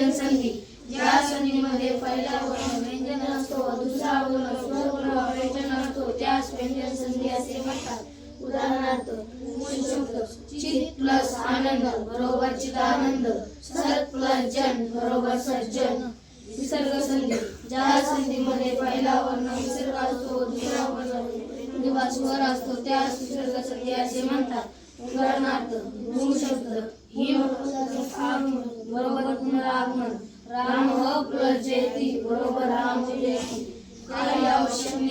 व्यंजन संधी. ज्या संधीमध्ये पहिला वर्ण व्यंजन असतो दुसरा वर्ण स्वर्ण व्यंजन असतो त्यास व्यंजन संधी असे म्हणतात. उदाहरणार्थ मूळ शब्द चित प्लस आनंद बरोबर चिदानंद सत प्लस जन बरोबर सज्जन. विसर्ग संधी. ज्या संधीमध्ये पहिला वर्ण विसर्ग असतो दुसरा वर्ण किंवा स्वर असतो त्यास विसर्ग संधी असे म्हणतात. उदाहरणार्थ मूळ शब्द हिम आगमन बरोबर पुनरागमन राम प्लस बरोबर राम जयती काही आवश्यक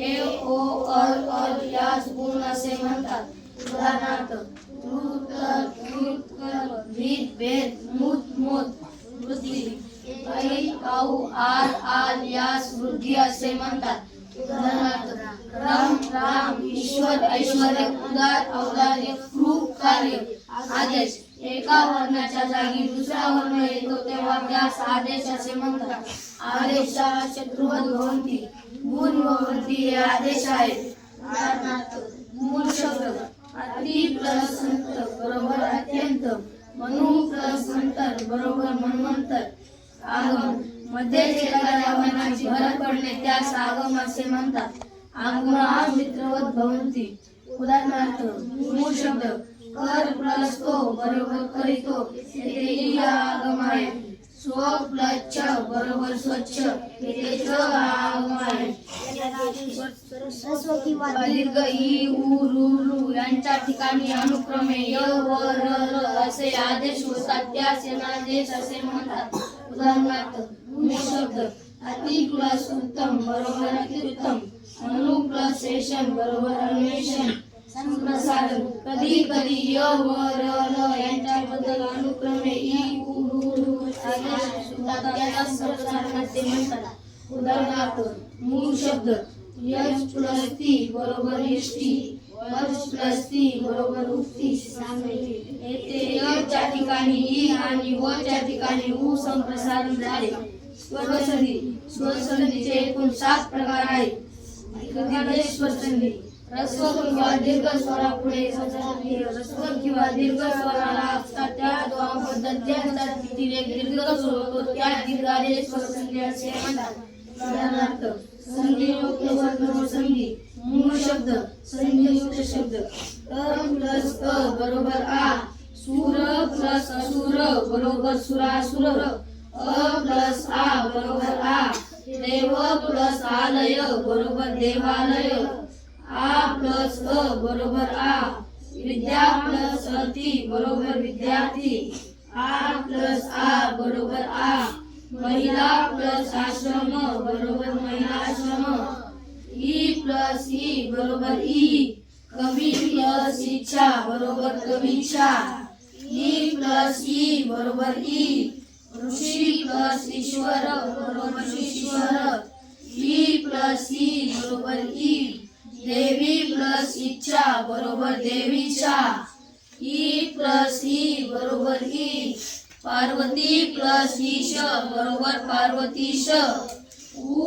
ए ओ अल अल यास गुण असे म्हणतात. उदाहरणार्थ तृ, तर, कृ, भेद मूत मोत वृद्धी ऐ औ आर आल यास वृद्धी असे म्हणतात. उदाहरणार्थ राम राम ईश्वर ऐश्वर उदार औदार्य कृप कार्य आदेश. एका वर्णाच्या जागी दुसरा वर्ण येतो तेव्हा त्यास आदेश असे म्हणतात. आदेशा शत्रुवत भवंती. गुण व वृत्ती हे आदेश आहेत. उदाहरणार्थ मूळ शब्द. अति प्लस संत बरोबर अत्यंत. मनु प्लस मंतर बरोबर मनमंतर आगममध्ये एखाद्या वर्णाची भर पडणे त्यास आगम असे म्हणतात. आगमा मित्रवत भवंती उदाहरणार्थ मूळ शब्द कर प्लस तो बरोबर करीतो येथे आगम आहे स्व प्लस छ बरोबर स्वच्छ येथे च हा आगम आहे दीर्घ ई उ रु रू यांच्या ठिकाणी अनुक्रमे य व र र असे आदेश होतात. त्या सेनादेश असे म्हणतात. उदाहरणार्थ मूळ शब्द अति प्लस उत्तम बरोबर अत्युत्तम अनुप्रसेशन बरोबर अन्वेषण संप्रसारण कधी कधी य व र ल यांच्याबद्दल अनुक्रमे ई उ रु रू आदेश होतात त्याला संप्रसारण म्हणतात. उदाहरणार्थ मूळ शब्द यश प्लस ती बरोबर यष्टी वर्ष प्लस ती बरोबर उक्ती येथे य च्या ठिकाणी ई आणि व च्या ठिकाणी उ संप्रसारण झाले. स्वरसंधी स्वरसंधीचे एकूण सात प्रकार आहेत. किंवा दीर्घ स्वरापुढे किंवा दीर्घ स्वराला त्या दोघांबद्दल दीर्घ त्या दीर्घाने स्वरसंधी असे म्हणतात. उदाहरणार्थ संधियुक्त वर्ण संधी मूळ शब्द संधियुक्त शब्द. अ प्लस अ बरोबर आ सुर प्लस असुर बरोबर सुरासुर. अ प्लस आ बरोबर आ देव प्लस आलय बरोबर देवालय. आ प्लस अ बरोबर आ. विद्या प्लस अति बरोबर विद्यार्थी. आ प्लस आ बरोबर आ. महिला प्लस आश्रम बरोबर महिला आश्रम. ई प्लस ई बरोबर ई. कवी प्लस इच्छा बरोबर कवीच्या ई प्लस ई बरोबर ई. ऋषी प्लस ईश्वर बरोबर ईश्वर ई प्लस ई बरोबर ई देवी प्लस इच्छा बरोबर देवीच्या ई प्लस ई बरोबर ई पार्वती प्लस ईश बरोबर पार्वतीश ऊ